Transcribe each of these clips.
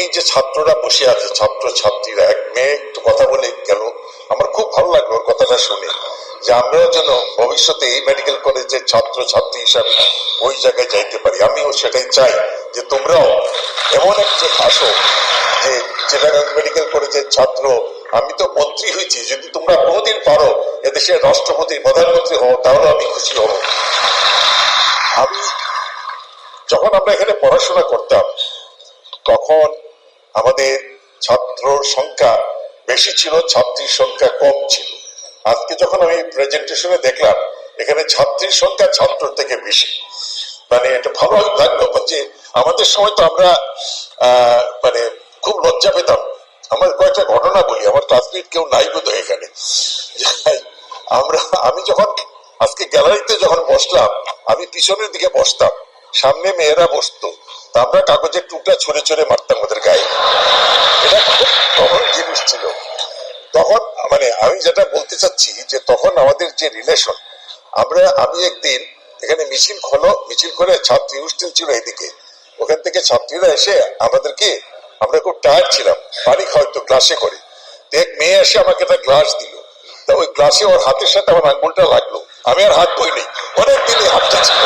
এই যে ছাত্ররা বসে আছে ছাত্র ছাত্রীরা এক মেয়ে একটু কথা বলে গেল। আমার খুব ভালো লাগল ওর কথাটা শুনে যে আমরাও যেন ভবিষ্যতে এই মেডিকেল কলেজের ছাত্র ছাত্রী হিসাবে ওই জায়গায় যাইতে পারি। আমিও সেটাই চাই যে তোমরাও এমন একজন আসো যে চিটাগাং মেডিকেল কলেজের ছাত্র। আমি তো মন্ত্রী হয়েছি, যদি তোমরা কোনোদিন পারো এদেশের রাষ্ট্রপতি, প্রধানমন্ত্রী হও, তাহলে আমি খুশি হব। আমি যখন আমরা এখানে পড়াশোনা করতাম, তখন আমাদের ছাত্র সংখ্যা বেশি ছিল, ছাত্রীর সংখ্যা কম ছিল। আজকে যখন আমি প্রেজেন্টেশনে দেখলাম, এখানে ছাত্রীর সংখ্যা ছাত্র থেকে বেশি। মানে এটা ভালো লাগল যে আমাদের সময় তো আমরা মানে খুব লজ্জা পেতাম। আমার কয়েকটা ঘটনা বলি, আমার ক্লাসমেট কেউ নাই বোধ এখানে। আমরা, আমি যখন আজকে গ্যালারিতে যখন বসলাম, আমি পিছনের দিকে বসতাম, সামনে মেয়েরা বসতো। তা আমরা কাগজের টুকরা ছুঁড়ে ছুঁড়ে মারতাম ওদের গায়ে। এটা খুব কমন জিনিস ছিল। তখন মানে আমি যেটা বলতে চাচ্ছি যে তখন আমাদের যে রিলেশন আমরা, আমি একদিন এখানে মিছিল খোলো, মিছিল করে ছাত্রী হোস্টেল ছিল এদিকে। ওখান থেকে ছাত্রীরা এসে আমাদেরকে, আমরা খুব টায়ার্ড ছিলাম, পানি খাওয়াইতো গ্লাসে করে। এক মেয়ে এসে আমাকে একটা গ্লাস দিল। তা ওই গ্লাসে ওর হাতের সাথে আমার আঙ্গুলটা লাগল। আমি আর হাত বইনি। অনেক দিন হাতটা ছিল।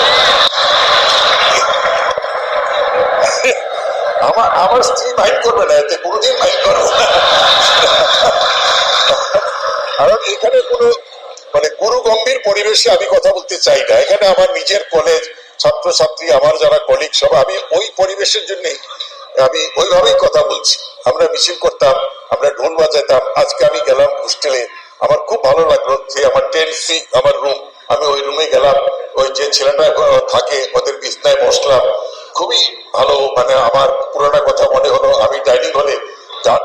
আমার আমার স্ত্রী মাইন্ড করবে না, এতে কোনোদিন মাইন্ড করবে না। কারণ এখানে কোনো মানে গুরু গম্ভীর পরিবেশে আমি কথা বলতে চাই না। এখানে আমার নিজের কলেজ ছাত্রছাত্রী, আমার যারা কলিগ সব, আমি ওই পরিবেশের জন্যই আমি ওইভাবেই কথা বলছি। আমরা মিছিল করতাম, আমরা ঢোল বাজাইতাম আজকে আমি গেলাম হোস্টেলে আমার খুব ভালো লাগল যে আমার টেন সি আমার রুম আমি ওই রুমে গেলাম। ওই যে ছেলেটা থাকে, ওদের বিছনায় বসলাম। খুবই ভালো মানে আমার পুরোনো কথা মনে হলো, আমি ডাইনিং হলে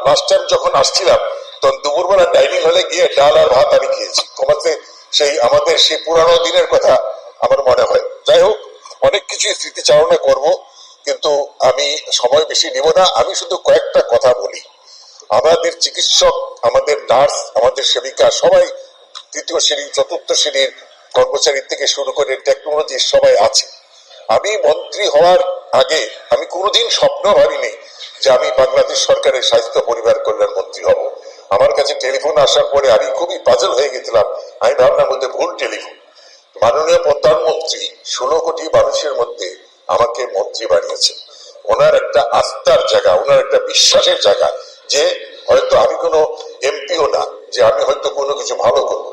লাস্ট টাইম যখন আসছিলাম, তখন দুপুরবেলা ডাইনিং হলে গিয়ে ডাল আর ভাত আমি খেয়েছি। তোমাতে সেই, আমাদের সেই পুরানো দিনের কথা আমার মনে হয়। যাই হোক, অনেক কিছু স্মৃতিচারণা করব, কিন্তু আমি সময় বেশি নিব না। আমি শুধু কয়েকটা কথা বলি। আমাদের চিকিৎসক, আমাদের নার্স, আমাদের সেবিকা, সবাই তৃতীয় শ্রেণি, চতুর্থ শ্রেণির কর্মচারী থেকে শুরু করে টেকনোলজি সবাই আছে। আমি মন্ত্রী হওয়ার আগে আমি কোনোদিন স্বপ্ন ভাবিনি যে আমি বাংলাদেশ সরকারের স্বাস্থ্য পরিবার কল্যাণ মন্ত্রী হব। আমার কাছে টেলিফোন আসার পরে আমি খুবই পাজল হয়ে গেছিলাম। আমি ভাবলাম মধ্যে ভুল টেলিফোন। মাননীয় প্রধানমন্ত্রী ষোলো কোটি মানুষের মধ্যে আমাকে মন্ত্রী বানিয়েছেন। ওনার একটা আস্থার জায়গা, ওনার একটা বিশ্বাসের জায়গা যে হয়তো আমি কোনো এমপিও না, যে আমি হয়তো কোনো কিছু ভালো করব।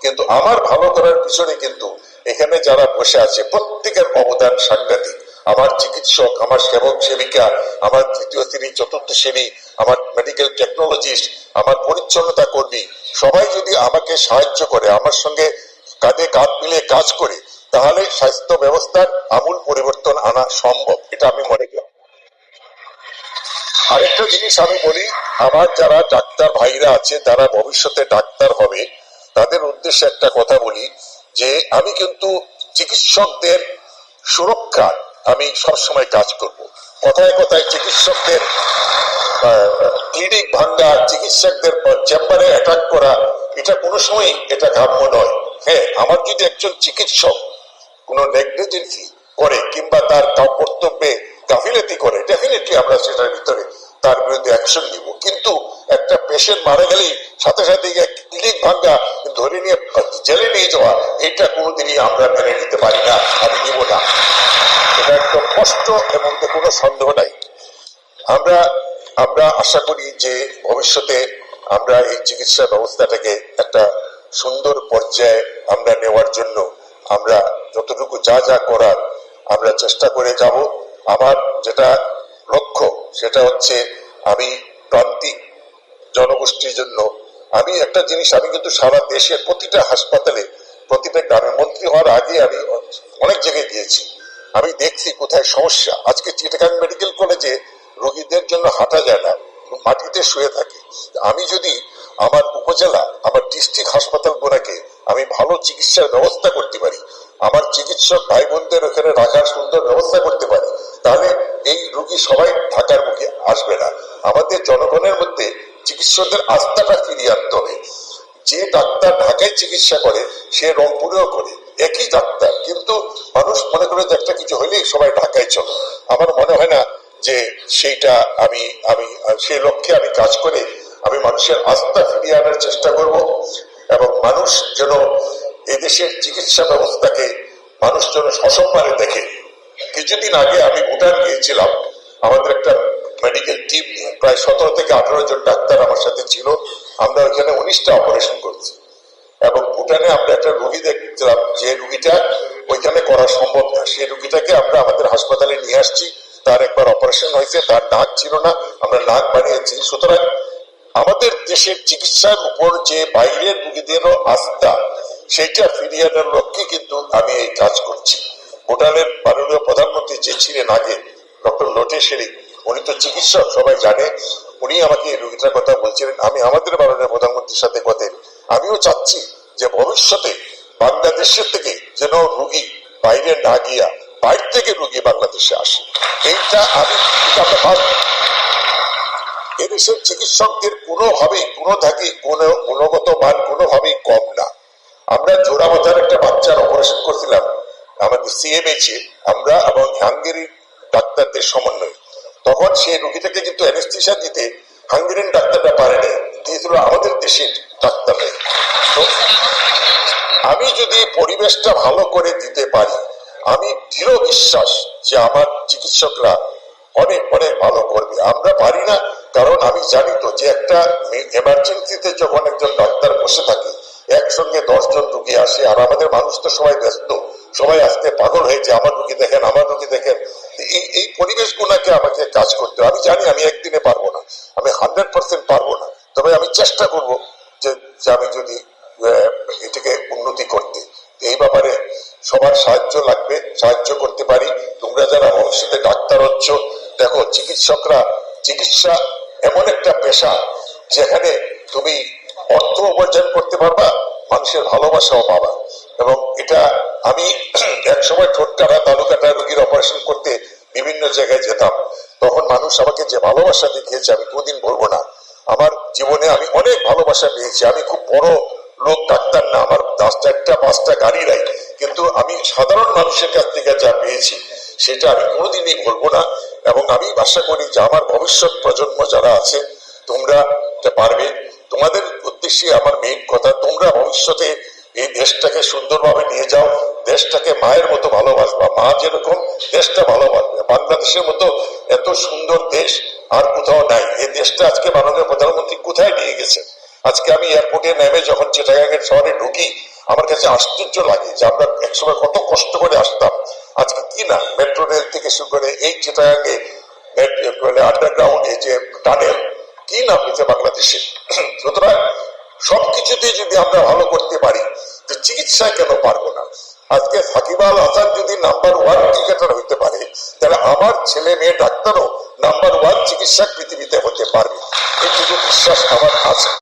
কিন্তু আমার ভালো করার পিছনে কিন্তু এখানে যারা বসে আছে, প্রত্যেকের অবদান সাংঘাতিক। আমার চিকিৎসক, আমার সেবক সেবিকা আমার তৃতীয় শ্রেণি, চতুর্থ শ্রেণি, আমার মেডিকেল টেকনোলজিস্ট আমার পরিচ্ছন্নতা কর্মী, সবাই যদি আমাকে সাহায্য করে, আমার সঙ্গে কাঁধে কাঁধ মিলে কাজ করে, তাহলে স্বাস্থ্য ব্যবস্থার আমূল পরিবর্তন আনা সম্ভব, এটা আমি মনে করি। আরেকটা জিনিস আমি বলি, আমার যারা ডাক্তার ভাইরা আছে যারা ভবিষ্যতে ডাক্তার হবে, তাদের উদ্দেশ্যে একটা কথা বলি, যে আমি কিন্তু চিকিৎসকদের সুরক্ষা আমি সবসময় কাজ করব। কথায় কথায় চিকিৎসকদের ক্লিনিক ভাঙ্গা চিকিৎসকদের চেম্বারে অ্যাটাক করা, এটা কোনো সময় এটা কাম্য নয়। হ্যাঁ আমার যদি একজন চিকিৎসক কোনো নেগলিজেন্সি করে কিংবা তার কর্তব্যে গাফিলতি করে ডেফিনেটলি আমরা সেটার ভিতরে তার বিরুদ্ধে অ্যাকশন নিব। কিন্তু একটা পেশেন্ট মারা গেলেই সাথে সাথে ক্লিনিক ভাঙ্গা, ধরে নিয়ে জেলে নিয়ে যাওয়া, এটা কোনোদিনই আমরা মেনে নিতে পারি না, আমি নিব না। এটা একদম কষ্ট এবং কোনো সন্দেহ নাই। আমরা আমরা আশা করি যে ভবিষ্যতে আমরা এই চিকিৎসা ব্যবস্থাটাকে একটা সুন্দর পর্যায়ে আমরা নেওয়ার জন্য আমরা যতটুকু যা যা করার আমরা চেষ্টা করে যাব। আমার যেটা লক্ষ্য সেটা হচ্ছে আমি প্রান্তিক জনগোষ্ঠীর জন্য, আমি একটা জিনিস, আমি কিন্তু সারা দেশের প্রতিটা হাসপাতালে, প্রতিটা গ্রামে মন্ত্রী হওয়ার আগে আমি অনেক জায়গায় গিয়েছি। আমি দেখছি কোথায় সমস্যা। আজকে চিটাগাং মেডিকেল কলেজে রোগীদের জন্য হাঁটা যায় না মাটিতে শুয়ে থাকে। আমি যদি আমার উপজেলা, আমার ডিস্ট্রিক্ট হাসপাতাল গুলাকে আমি ভালো চিকিৎসার ব্যবস্থা করতে পারি, আমার চিকিৎসক ভাই বোনদের ওখানে রাখার সুন্দর ব্যবস্থা করতে পারি তাহলে এই রোগী সবাই ঢাকার মুখে আসবে না। আমাদের জনগণের মধ্যে চিকিৎসকদের আস্থাটা ফিরিয়ে আনতে হবে। যে ডাক্তার ঢাকায় চিকিৎসা করে, সে রংপুরেও করে। একই ডাক্তার। কিন্তু মানুষ মনে করে যে একটা কিছু হইলেই সবাই ঢাকায় চলে। আমার মনে হয় না যে সেইটা আমি আমি, সেই লক্ষ্যে আমি কাজ করে আমি মানুষের আস্থা ফিরিয়ে আনার চেষ্টা করব এবং মানুষ যেন এদেশের চিকিৎসা ব্যবস্থাকে মানুষ যেন সসম্মানে দেখে। কিছুদিন আগে আমি ভুটান গিয়েছিলাম। আমাদের একটা মেডিকেল টিম নিয়ে। প্রায় সতেরো থেকে আঠারো জন ডাক্তার আমার সাথে ছিল। আমরা ওইখানে উনিশটা অপারেশন করছি। এবং ভুটানে আমরা একটা রুগী দেখছিলাম যে রুগীটা ওইখানে করা সম্ভব না। সেই রুগীটাকে আমরা আমাদের হাসপাতালে নিয়ে আসছি। তার একবার অপারেশন হয়েছে। তার নাক ছিল না। আমরা নাক বানিয়েছি সুতরাং আমাদের দেশের চিকিৎসার উপর যে বাইরের রুগীদেরও আস্থা, সেইটা ফিরিয়ে আনার লক্ষ্যে কিন্তু আমি এই কাজ করছি। ভুটানের মাননীয় প্রধানমন্ত্রী যে ছিলেন আগে ডক্টর লোটে শেরিং উনি তো চিকিৎসক, সবাই জানে। উনি আমাকে এই রুগীটার কথা বলছিলেন। আমি আমাদের মাননীয় প্রধানমন্ত্রীর সাথে কথা আমিও চাচ্ছি যে ভবিষ্যতে বাংলাদেশের থেকে যেন রুগী বাইরে না গিয়া বাইরে থেকে রুগী বাংলাদেশে আসে। এইটা আমি এদেশের চিকিৎসকদের কোনোভাবেই কোনো থাকি কোনো গুণগত মান কোনোভাবেই কম না। আমরা জোড়া মাথার একটা বাচ্চার অপারেশন করছিলাম। আমাদের সিএমএইচে আমরা এবং হাঙ্গেরির ডাক্তারদের সমন্বয়ে। তখন সেই রোগীটাকে কিন্তু অ্যানেস্থিসিয়া দিতে হাঙ্গেরিয়ান ডাক্তাররা পারে নাই দিয়েছিল আমাদের দেশের ডাক্তাররা তো আমি যদি পরিবেশটা ভালো করে দিতে পারি, আমি দৃঢ় বিশ্বাস যে আমার চিকিৎসকরা অনেক অনেক ভালো করবে আমরা পারি না, কারণ আমি জানি তো যে একটা এমার্জেন্সিতে যখন একজন ডাক্তার বসে থাকে, একসঙ্গে দশজন রুগী আসে, আর আমাদের মানুষ তো সবাই ব্যস্ত সবাই আসতে পাগল হয়েছে, আমার রুগী দেখেন, আমার রুগী দেখেন। এই এই পরিবেশ গুণাকে আমাকে কাজ করতে। আমি জানি আমি একদিনে পারব না, আমি হান্ড্রেড পার্সেন্ট পারব না। তবে আমি চেষ্টা করব যে আমি যদি এটাকে উন্নতি করতে। এই ব্যাপারে সবার সাহায্য লাগবে, সাহায্য করতে পারি। তোমরা যারা ভবিষ্যতে ডাক্তার হচ্ছ, দেখো, চিকিৎসকরা, চিকিৎসা এমন একটা পেশা যেখানে তুমি অর্থ উপার্জন করতে পারবা, মানুষের ভালোবাসাও পাবা। এবং এটা আমি এক সময় ঠোঁটকাটা তালুকাটা রোগীর অপারেশন করতে বিভিন্ন জায়গায় যেতাম। তখন মানুষ আমাকে যে ভালোবাসা দেখিয়েছে, আমি কোনদিন বলব না। আমার জীবনে আমি অনেক ভালোবাসা পেয়েছি। আমি খুব বড় লোক, ডাক্তার না, আমার দশ চারটা, পাঁচটা গাড়ি নাই কিন্তু আমি সাধারণ মানুষের কাছ থেকে যা পেয়েছি, সেটা আমি কোনোদিনই বলব না। এবং আমি আশা করি যে আমার ভবিষ্যৎ প্রজন্ম যারা আছে, তোমরা পারবে। তোমাদের উদ্দেশ্যে আমার মেইন কথা, তোমরা ভবিষ্যতে এই দেশটাকে সুন্দরভাবে নিয়ে যাও, দেশটাকে মায়ের মতো ভালোবাসবা, মা যেরকম দেশটা ভালোবাসবে। বাংলাদেশের মতো এত সুন্দর দেশ আর কোথাও নাই। এই দেশটা আজকে মাননীয় প্রধানমন্ত্রী কোথায় নিয়ে গেছেন আজকে আমি এয়ারপোর্টে নেমে যখন চিটাগাঙ্গের শহরে ঢুকি, আমার কাছে আশ্চর্য লাগে যে আমরা একসময় কত কষ্ট করে আসতাম। আজকে কি না, মেট্রো রেল থেকে শুরু করে এই চিটাগাঙ্গে আন্ডারগ্রাউন্ড এই যে টানেল কি নাম হয়েছে বাংলাদেশে? সুতরাং সবকিছুতে যদি আমরা ভালো করতে পারি চিকিৎসা কেন পারব না? আজকে সাকিব আল হাসান যদি নাম্বার ওয়ান ক্রিকেটার হইতে পারে, তাহলে আমার ছেলে মেয়ে ডাক্তারও নাম্বার ওয়ান চিকিৎসা পৃথিবীতে হতে পারবে। এইটুকু বিশ্বাস আমার আছে।